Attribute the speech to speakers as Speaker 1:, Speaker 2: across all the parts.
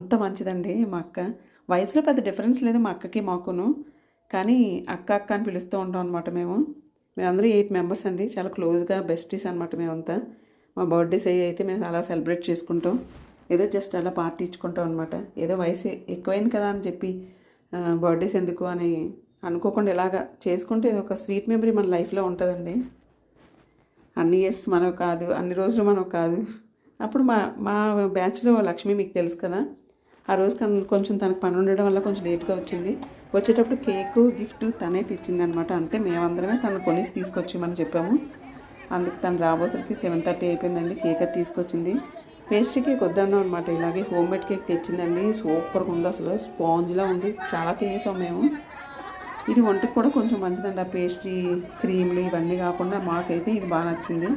Speaker 1: అంత మంచిదండి మా అక్క. వయసులో పెద్ద డిఫరెన్స్ లేదు మా అక్కకి మాకును. కానీ అక్క అక్క అని పిలుస్తూ ఉంటాం అనమాట మేము. మేమందరూ ఎయిట్ మెంబర్స్ అండి. చాలా క్లోజ్గా బెస్టీస్ అనమాట మేమంతా. మా బర్త్డేస్ అయ్యి అయితే మేము అలా సెలబ్రేట్ చేసుకుంటాం ఏదో జస్ట్ అలా పార్టీ ఇచ్చుకుంటాం అనమాట ఏదో వయసు ఎక్కువైంది కదా అని చెప్పి బర్త్డేస్ ఎందుకు అని అనుకోకుండా ఇలాగా చేసుకుంటే ఇది ఒక స్వీట్ మెమరీ మన లైఫ్లో ఉంటుందండి. అన్ని ఇయర్స్ మనం కాదు అన్ని రోజులు మనం కాదు. అప్పుడు మా మా బ్యాచ్లో లక్ష్మి మీకు తెలుసు కదా? ఆ రోజు కొంచెం తనకు పని ఉండడం వల్ల కొంచెం లేట్గా వచ్చింది. వచ్చేటప్పుడు కేకు గిఫ్ట్ తనే తెచ్చింది అనమాట అంటే మేమందరమే తను కొనేసి తీసుకొచ్చామని చెప్పాము. అందుకు తను రాబోసరికి సెవెన్ థర్టీ అయిపోయిందండి. కేక్ అది తీసుకొచ్చింది. పేస్ట్రీ కేక్ వద్దన్నాం అనమాట ఇలాగే హోమ్ మేడ్ కేక్ తెచ్చిందండి. సూపర్గా ఉంది అసలు. స్పాంజ్లా ఉంది. చాలా తినేసాం మేము. ఇది ఒంటికి కూడా కొంచెం మంచిదండి. ఆ పేస్ట్రీ క్రీమ్లు ఇవన్నీ కాకుండా మాకైతే ఇది బాగా నచ్చింది.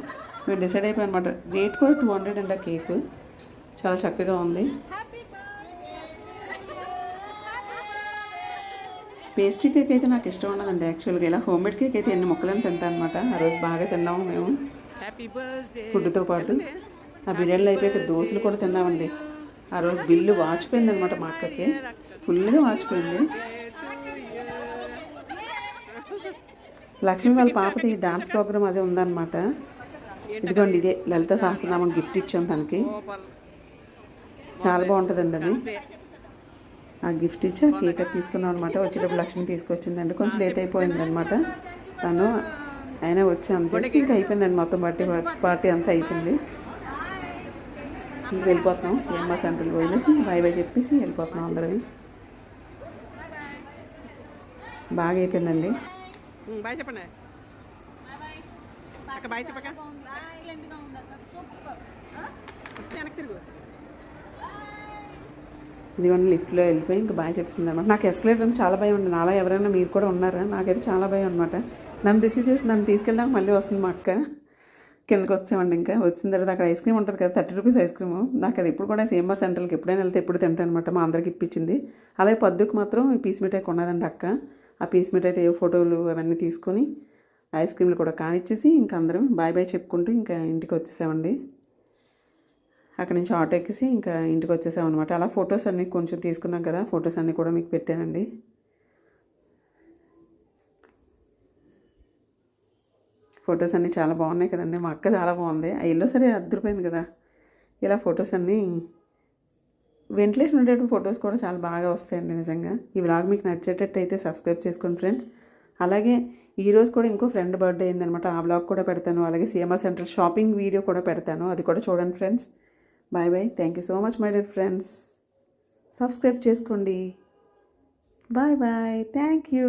Speaker 1: మేము డిసైడ్ అయిపోయాం అనమాట రేట్ కూడా టూ హండ్రెడ్ అండి ఆ కేక్. చాలా చక్కగా ఉంది. పేస్ట్రీ కేక్ అయితే నాకు ఇష్టం ఉన్నదండి యాక్చువల్గా. ఇలా హోమ్ మేడ్ కేక్ అయితే ఎన్ని మొక్కలని తింటాను అనమాట ఆ రోజు బాగా తిన్నాము మేము. ఫుడ్తో పాటు. ఆ బిర్యానీలు అయిపోయాక దోశలు కూడా తిన్నామండి. ఆ రోజు బిల్లు వాచిపోయింది అనమాట మా అక్కకి. ఫుల్గా వాచిపోయింది. లక్ష్మి వాళ్ళ పాపది డాన్స్ ప్రోగ్రామ్ అదే ఉందన్నమాట. ఇదిగోండి ఇదే లలిత సహస్రనామం గిఫ్ట్ ఇచ్చాం తనకి. చాలా బాగుంటుందండి అది. ఆ గిఫ్ట్ ఇచ్చి ఆ కేక్ అది తీసుకున్నాం అనమాట వచ్చేటప్పుడు లక్ష్మి తీసుకొచ్చిందండి. కొంచెం లేట్ అయిపోయింది అనమాట తను అయినా వచ్చి. అందజేసి ఇంకా అయిపోయిందండి మొత్తం పార్టీ పార్టీ అంతా అయిపోయింది. ఇంక వెళ్ళిపోతున్నాం. సిఎంఆర్ సెంటర్కి పోయినేసి బాయ్ బాయ్ చెప్పేసి వెళ్ళిపోతున్నాం అందరం. బాగా అయిపోయిందండి.
Speaker 2: బాయ్ చెప్పండి. బాయ్ చెప్పక. వెనక్కి తిరుగు.
Speaker 1: ఇదిగోండి లిఫ్ట్లో వెళ్ళిపోయి ఇంకా బాగా చెప్పింది అనమాట నాకు ఎస్కలేటర్ అంటే చాలా భయం ఉంది నాలా ఎవరైనా మీరు కూడా ఉన్నారా? నాకైతే చాలా భయం అనమాట. నన్ను రిసీవ్ చేసి నన్ను తీసుకెళ్ళడానికి మళ్ళీ వస్తుంది మా అక్క. కిందకి వచ్చామండి ఇంకా. వచ్చిన తర్వాత అక్కడ ఐస్ క్రీమ్ ఉంటుంది కదా థర్టీ రూపీస్ ఐస్ క్రీమ్ నాకు అది ఇప్పుడు కూడా సేమ్ సెంటర్కి ఎప్పుడైనా వెళ్తే ఎప్పుడు తింటాను అనమాట మా అందరికి ఇప్పించింది. అలాగే పద్దుకు మాత్రం ఈ పీస్ మిఠాయి కొన్నదండి అక్క. ఆ పీస్ మిఠాయితో ఏ ఫోటోలు అవన్నీ తీసుకొని ఐస్ క్రీమ్లు కూడా కానిచ్చేసి ఇంకా అందరం బాయ్ బాయ్ చెప్పుకుంటూ ఇంకా ఇంటికి వచ్చేసామండి. అక్కడ నుంచి ఆటో ఎక్కిసి ఇంకా ఇంటికి వచ్చేసాం అనమాట అలా ఫొటోస్ అన్నీ కొంచెం తీసుకున్నాం కదా ఫొటోస్ అన్నీ కూడా మీకు పెట్టానండి. ఫొటోస్ అన్నీ చాలా బాగున్నాయి కదండి. మా అక్క చాలా బాగుంది. ఆ ఇల్లు సరే అద్దరిపోయింది కదా. ఇలా ఫొటోస్ అన్నీ వెంటిలేషన్ ఉండేటువంటి ఫొటోస్ కూడా చాలా బాగా వస్తాయండి నిజంగా. ఈ వ్లాగ్ మీకు నచ్చేటట్టు అయితే సబ్స్క్రైబ్ చేసుకోండి ఫ్రెండ్స్. అలాగే ఈరోజు కూడా ఇంకో ఫ్రెండ్ బర్త్డే అయిందనమాట ఆ బ్లాగ్ కూడా పెడతాను. అలాగే సిఎంఆర్ సెంటర్ షాపింగ్ వీడియో కూడా పెడతాను. అది కూడా చూడండి friends. Bye bye thank you so much my dear friends subscribe చేసుకోండి. Bye bye thank you